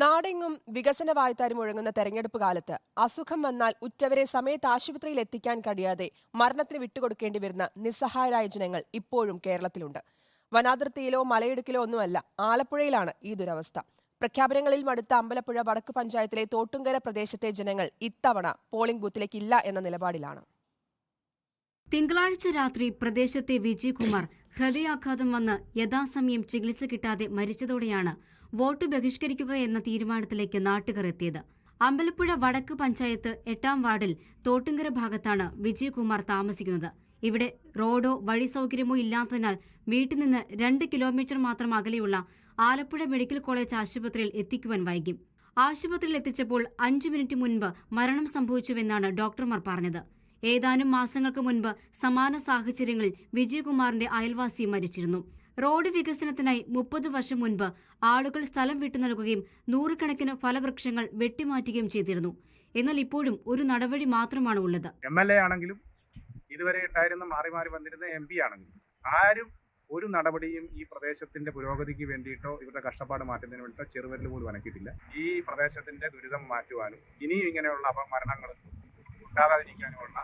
നാടെങ്ങും വികസന വായ്ത്താരി മുഴങ്ങുന്ന തെരഞ്ഞെടുപ്പ് കാലത്ത്. അസുഖം വന്നാൽ ഉറ്റവരെ സമയത്ത് ആശുപത്രിയിൽ എത്തിക്കാൻ കഴിയാതെ മരണത്തിന് വിട്ടുകൊടുക്കേണ്ടി വരുന്ന നിസ്സഹായരായ ജനങ്ങൾ ഇപ്പോഴും കേരളത്തിലുണ്ട്. വനാതിർത്തിയിലോ മലയിടുക്കിലോ ഒന്നുമല്ല ആലപ്പുഴയിലാണ് ഈ ദുരവസ്ഥ. പ്രഖ്യാപനങ്ങളിൽ മടുത്ത അമ്പലപ്പുഴ വടക്ക് പഞ്ചായത്തിലെ തോട്ടുങ്കര പ്രദേശത്തെ ജനങ്ങൾ ഇത്തവണ പോളിംഗ് ബൂത്തിലേക്കില്ല എന്ന നിലപാടിലാണ്. തിങ്കളാഴ്ച രാത്രി പ്രദേശത്തെ വിജയകുമാർ ഹൃദയാഘാതം വന്ന് യഥാസമയം ചികിത്സ കിട്ടാതെ മരിച്ചതോടെയാണ് വോട്ട് ബഹിഷ്കരിക്കുക എന്ന തീരുമാനത്തിലേക്ക് നാട്ടുകാർ എത്തിയത്. അമ്പലപ്പുഴ വടക്ക് പഞ്ചായത്ത് എട്ടാം വാർഡിൽ തോട്ടുങ്കര ഭാഗത്താണ് വിജയകുമാർ താമസിക്കുന്നത്. ഇവിടെ റോഡോ വഴി സൗകര്യമോ ഇല്ലാത്തതിനാൽ വീട്ടിൽ നിന്ന് രണ്ട് കിലോമീറ്റർ മാത്രം അകലെയുള്ള ആലപ്പുഴ മെഡിക്കൽ കോളേജ് ആശുപത്രിയിൽ എത്തിക്കുവാൻ വൈകി. ആശുപത്രിയിൽ എത്തിച്ചപ്പോൾ അഞ്ചു മിനിറ്റ് മുൻപ് മരണം സംഭവിച്ചുവെന്നാണ് ഡോക്ടർമാർ പറഞ്ഞത്. ഏതാനും മാസങ്ങൾക്ക് മുൻപ് സമാന സാഹചര്യങ്ങളിൽ വിജയകുമാറിന്റെ അയൽവാസി മരിച്ചിരുന്നു. റോഡ് വികസനത്തിനായി മുപ്പത് വർഷം മുൻപ് ആളുകൾ സ്ഥലം വിട്ടു നൽകുകയും നൂറുകണക്കിന് ഫലവൃക്ഷങ്ങൾ വെട്ടിമാറ്റുകയും ചെയ്തിരുന്നു. എന്നാൽ ഇപ്പോഴും ഒരു നടപടി മാത്രമാണ് ഉള്ളത്. എം എൽ എ ആണെങ്കിലും ഇതുവരെ ഉണ്ടായിരുന്ന മാറി മാറി വന്നിരുന്ന എം പി ആണെങ്കിലും ആരും ഒരു നടപടിയും ഈ പ്രദേശത്തിന്റെ പുരോഗതിക്ക് വേണ്ടിയിട്ടോ ഇവരുടെ കഷ്ടപ്പാട് മാറ്റുന്നതിന് വേണ്ടിയിട്ടോ ചെറുവരിൽ പോലും അനക്കിയിട്ടില്ല. ഈ പ്രദേശത്തിന്റെ ദുരിതം മാറ്റുവാനും ഇനിയും ഇങ്ങനെയുള്ള അപമരണങ്ങൾ ഉണ്ടാകാതിരിക്കാനുമുള്ള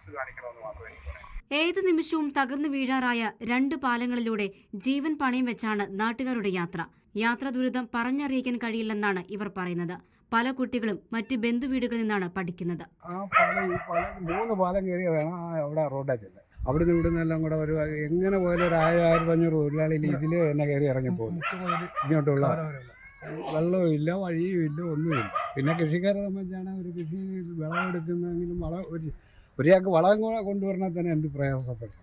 മനസ്സ് കാണിക്കണമെന്ന് മാത്രമേ എനിക്ക് പറയാം ഏത് നിമിഷവും തകർന്നു വീഴാറായ രണ്ട് പാലങ്ങളിലൂടെ ജീവൻ പണയം വെച്ചാണ് നാട്ടുകാരുടെ യാത്ര. യാത്ര ദുരിതം പറഞ്ഞറിയിക്കാൻ കഴിയില്ലെന്നാണ് ഇവർ പറയുന്നത്. പല കുട്ടികളും മറ്റ് ബന്ധുവീടുകളിൽ നിന്നാണ് പഠിക്കുന്നത്. ആ പാലം ഈ പാലം മൂന്ന് പാലം കയറി വേണം ആ അവിടെ റോഡേ ചെല്ലാൻ അവിടുന്ന് ഇവിടുന്ന് എല്ലാം കൂടെ ഒരു എങ്ങനെ പോയാലും ഒരു ആയിരം ആയിരത്തി അഞ്ഞൂറ് തൊഴിലാളിയിൽ ഇതിൽ തന്നെ കയറി ഇറങ്ങി പോകുന്നു. ഇങ്ങോട്ടുള്ള വെള്ളവും ഇല്ല വഴിയും ഇല്ല ഒന്നുമില്ല. പിന്നെ കൃഷിക്കാരെ സംബന്ധിച്ചാണ് ഒരു കൃഷി വിളവെടുക്കുന്നെങ്കിലും വള ഒരു ഒരാൾക്ക് വളം കൊണ്ടുവരണേ തന്നെ എന്ത് പ്രയാസപ്പെട്ടു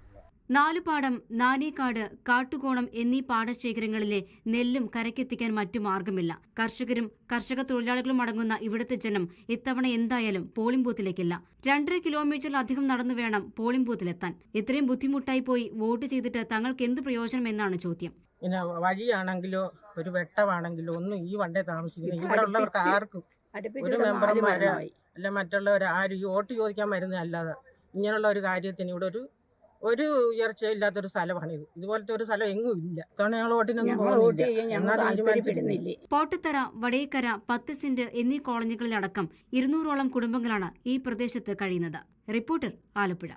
നാലുപാടം നാനേക്കാട് കാട്ടുകോണം എന്നീ പാടശേഖരങ്ങളിലെ നെല്ലും കരക്കെത്തിക്കാൻ മറ്റു മാർഗമില്ല. കർഷകരും കർഷക തൊഴിലാളികളും അടങ്ങുന്ന ഇവിടുത്തെ ജനം ഇത്തവണ എന്തായാലും പോളിംഗ് ബൂത്തിലേക്കില്ല. രണ്ടര കിലോമീറ്ററിലധികം നടന്നു വേണം പോളിംഗ് ബൂത്തിലെത്താൻ. ഇത്രയും ബുദ്ധിമുട്ടായി പോയി വോട്ട് ചെയ്തിട്ട് തങ്ങൾക്ക് എന്ത് പ്രയോജനം എന്നാണ് ചോദ്യം. പിന്നെ വഴിയാണെങ്കിലോ ഒരു വെട്ടമാണെങ്കിലോ ഒന്നും ഈ വണ്ടേ താമസിക്കുന്നു ഇവിടെ ഉള്ളവർക്ക് ആർക്കും ഒരു മെമ്പർമാര് അല്ല മറ്റുള്ളവർ ആരും ഈ വോട്ട് ചോദിക്കാൻ വരുന്നതല്ലാതെ ഇങ്ങനെയുള്ള ഒരു കാര്യത്തിന് ഇവിടെ ഒരു ഒരു ഉയർച്ചയില്ലാത്തൊരു സ്ഥലമാണിത് ഇതുപോലത്തെ ഒരു സ്ഥലം എങ്ങും ഇല്ല. ഇത്തവണ ഞങ്ങൾ വോട്ടിനൊന്നും പോട്ടത്തറ വടേക്കര പത്ത് സെന്റ് എന്നീ കോളനികളിലടക്കം ഇരുന്നൂറോളം കുടുംബങ്ങളാണ് ഈ പ്രദേശത്ത് കഴിയുന്നത്. റിപ്പോർട്ടർ ആലപ്പുഴ.